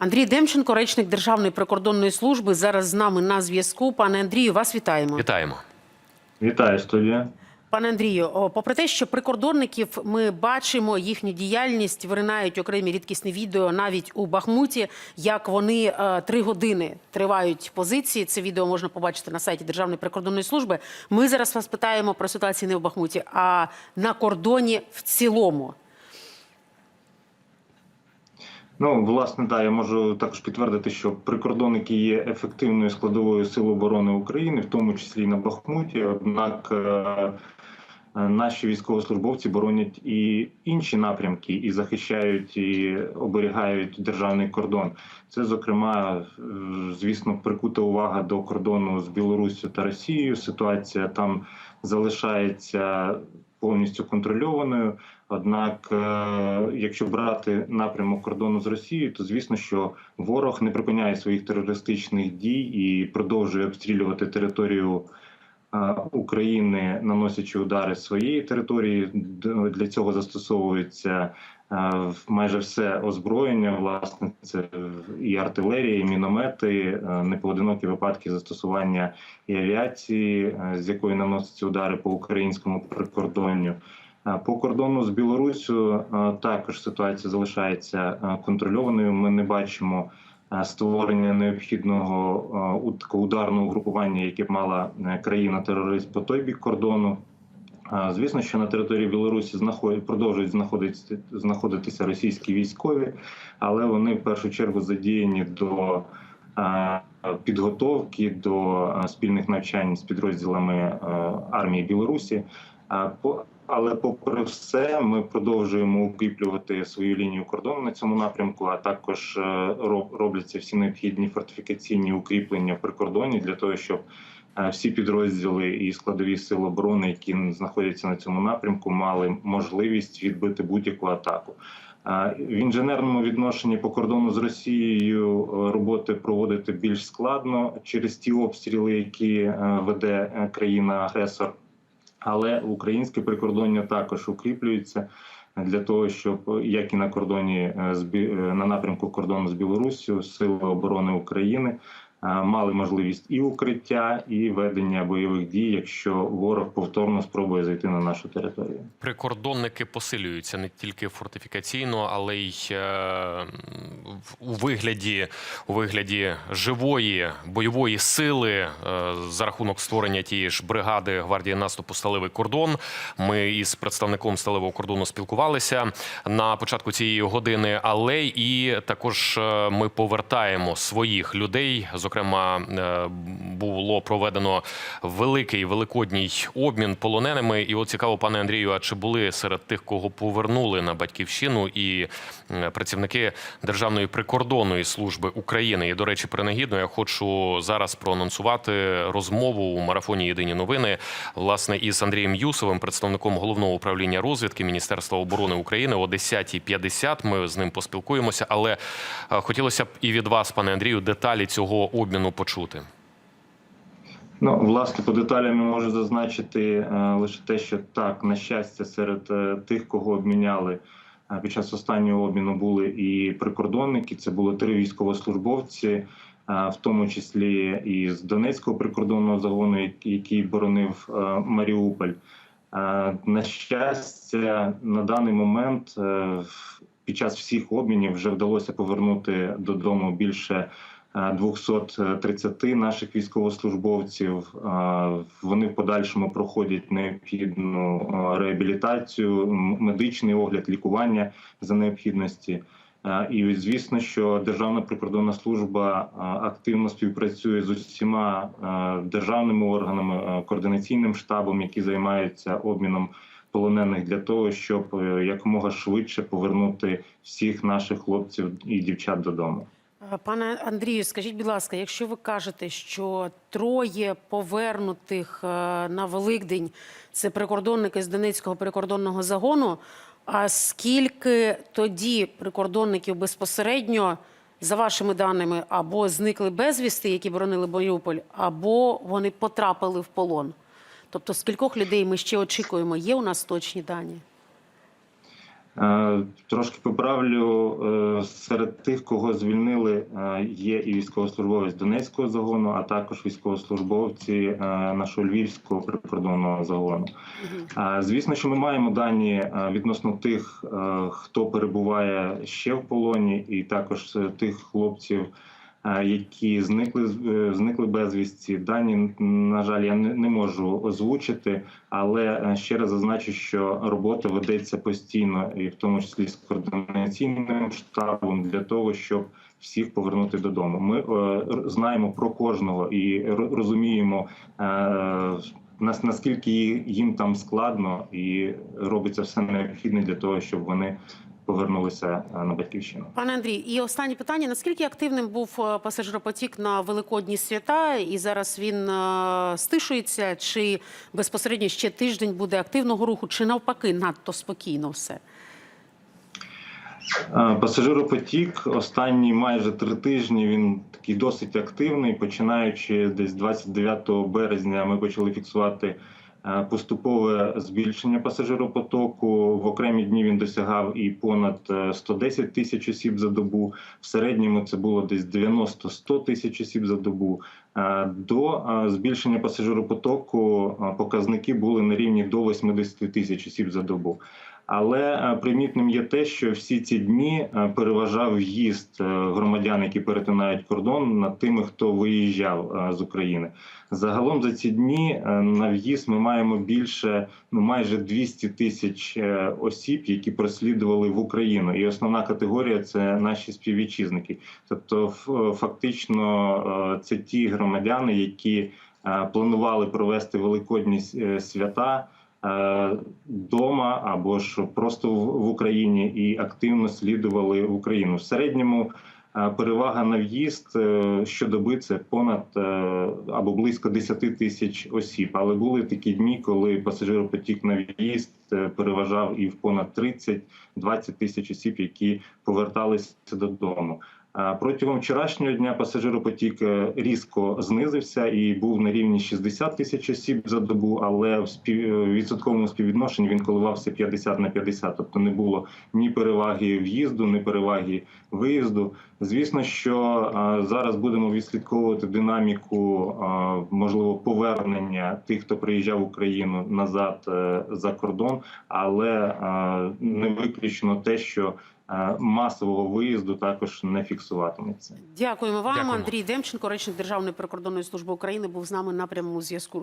Андрій Демченко, речник Державної прикордонної служби, зараз з нами на зв'язку. Пане Андрію, вас вітаємо. Вітаємо. Вітаю, студія. Пане Андрію, попри те, що прикордонників ми бачимо їхню діяльність, виринають окремі рідкісні відео навіть у Бахмуті, як вони е, три години тривають позиції. Це відео можна побачити на сайті Державної прикордонної служби. Ми зараз вас питаємо про ситуацію не в Бахмуті, а на кордоні в цілому. Ну, власне, да, я можу також підтвердити, що прикордонники є ефективною складовою сил оборони України, в тому числі на Бахмуті. Однак е, е, наші військовослужбовці боронять і інші напрямки, і захищають і оберігають державний кордон. Це, зокрема, е, звісно, прикута увага до кордону з Білоруссю та Росією. Ситуація там залишається повністю контрольованою. Однак, е, якщо брати напрямок кордону з Росією, то звісно, що ворог не припиняє своїх терористичних дій і продовжує обстрілювати територію України, наносячи удари своєї території. Для цього застосовується е, майже все озброєння. Власне, це і артилерія, і міномети, е, непоодинокі випадки застосування і авіації, е, з якої наносяться удари по українському прикордонню. Е, По кордону з Білоруссю е, також ситуація залишається е, контрольованою. Ми не бачимо е, створення необхідного е, такого ударного групування, яке б мала е, країна-терорист по той бік кордону. Е, Звісно, що на території Білорусі знаход- продовжують знаходитися, знаходитися російські військові, але вони в першу чергу задіяні до е, підготовки до е, спільних навчань з підрозділами е, армії Білорусі. Але попри все, ми продовжуємо укріплювати свою лінію кордону на цьому напрямку. А також е, робляться всі необхідні фортифікаційні укріплення в прикордоні для того, щоб е, всі підрозділи і складові сили оборони, які знаходяться на цьому напрямку, мали можливість відбити будь-яку атаку. Е, В інженерному відношенні по кордону з Росією роботи проводити більш складно через ті обстріли, які веде країна-агресор. Але українське прикордоння також укріплюється для того, щоб як і на кордоні е, е, на напрямку кордону з Білоруссю, сили оборони України мали можливість і укриття, і ведення бойових дій, якщо ворог повторно спробує зайти на нашу територію. Прикордонники посилюються не тільки фортифікаційно, але й е, у вигляді у вигляді живої бойової сили е, за рахунок створення тієї ж бригади гвардії наступу Сталевий кордон. Ми із представником сталевого кордону спілкувалися на початку цієї години, але і також е, ми повертаємо своїх людей. Зокрема, е, було проведено великий великодній обмін полоненими. І от цікаво, пане Андрію, а чи були серед тих, кого повернули на батьківщину, і е, працівники Державної прикордонної служби України? І до речі, принагідно я хочу зараз проанонсувати розмову у марафоні Єдині новини власне із Андрієм Юсовим, представником головного управління розвідки Міністерства оборони України о 10.50. Ми з ним поспілкуємося, але е, хотілося б і від вас, пане Андрію, деталі цього обміну почути. Ну, власне, по деталям я можу зазначити е, лише те, що так, на щастя, серед е, тих, кого обміняли е, під час останнього обміну, були і прикордонники. Це було три військовослужбовці, в тому числі і з Донецького прикордонного загону, який- боронив Маріуполь. На щастя, на даний момент під час всіх обмінів вже вдалося повернути додому більше 230 наших військовослужбовців. Е, Вони в подальшому проходять необхідну е, реабілітацію, медичний огляд, лікування за необхідності. Е, І звісно, що Державна прикордонна служба е, активно співпрацює з усіма е, державними органами, е, координаційним штабом, які займаються обміном полонених для того, щоб е, якомога швидше повернути всіх наших хлопців і дівчат додому. Е, Пане Андрію, скажіть, будь ласка, якщо ви кажете, що троє повернутих е, на Великдень це прикордонники з Донецького прикордонного загону, а скільки тоді прикордонників безпосередньо, за вашими даними, або зникли безвісти, які боронили Маріуполь, або вони потрапили в полон? Тобто, скількох людей ми ще очікуємо? Є у нас точні дані? Е, Трошки поправлю е, серед тих, кого звільнили, е, є і військовослужбовець Донецького загону, а також військовослужбовці нашого львівського прикордонного загону. Звісно, що ми маємо дані відносно тих, хто перебуває ще в полоні, і також тих хлопців, які зникли е, зникли безвісті. Дані, на жаль, я не можу озвучити, але е, ще раз зазначу, що робота ведеться постійно, і в тому числі з координаційним штабом для того, щоб всіх повернути додому. Ми е, знаємо про кожного і ро- розуміємо. е, нас наскільки їм там складно і робиться все необхідне для того, щоб вони повернулися е, на батьківщину. Пане Андрій, і останнє питання: наскільки активним був е, пасажиропотік на великодні свята, і зараз він е, стишується, чи безпосередньо ще тиждень буде активного руху, чи навпаки надто спокійно все? Пасажиропотік останні майже три тижні він такий досить активний. Починаючи десь 29 березня, ми почали фіксувати поступове збільшення пасажиропотоку. В окремі дні він досягав і понад е, 110 тисяч осіб за добу. В середньому це було десь 90-100 тисяч осіб за добу. Е, До е, збільшення пасажиропотоку е, показники були на рівні до 80 тисяч осіб за добу. Але е, примітним є те, що всі ці дні е, переважав в'їзд е, громадян, які перетинають кордон, над тими, хто виїжджав з України. Загалом за ці дні на в'їзд ми маємо більше ну майже 200 тисяч осіб, які прослідували в Україну. І основна категорія це наші співвітчизники. Тобто, фактично, це ті громадяни, які планували провести великодні свята дома або ж просто в Україні і активно слідували Україну. В середньому е, перевага на в'їзд е, щодоби це понад е, або близько 10 тисяч осіб. Але були такі дні, коли пасажиропотік на в'їзд е, переважав і в понад 30-20 тисяч осіб, які поверталися додому. Протягом вчорашнього дня пасажиропотік е, різко знизився і був на рівні 60 тисяч осіб за добу, але в е, відсотковому співвідношенні він коливався 50 на 50, тобто не було ні переваги в'їзду, ні переваги виїзду. Звісно, що е, зараз будемо відслідковувати динаміку можливо повернення тих, хто приїжджав в Україну назад за кордон, але не виключно те, що масового виїзду також не фіксуватиметься. Дякуємо вам, Дякуємо. Андрій Демченко, речник Державної прикордонної служби України, був з нами на прямому зв'язку.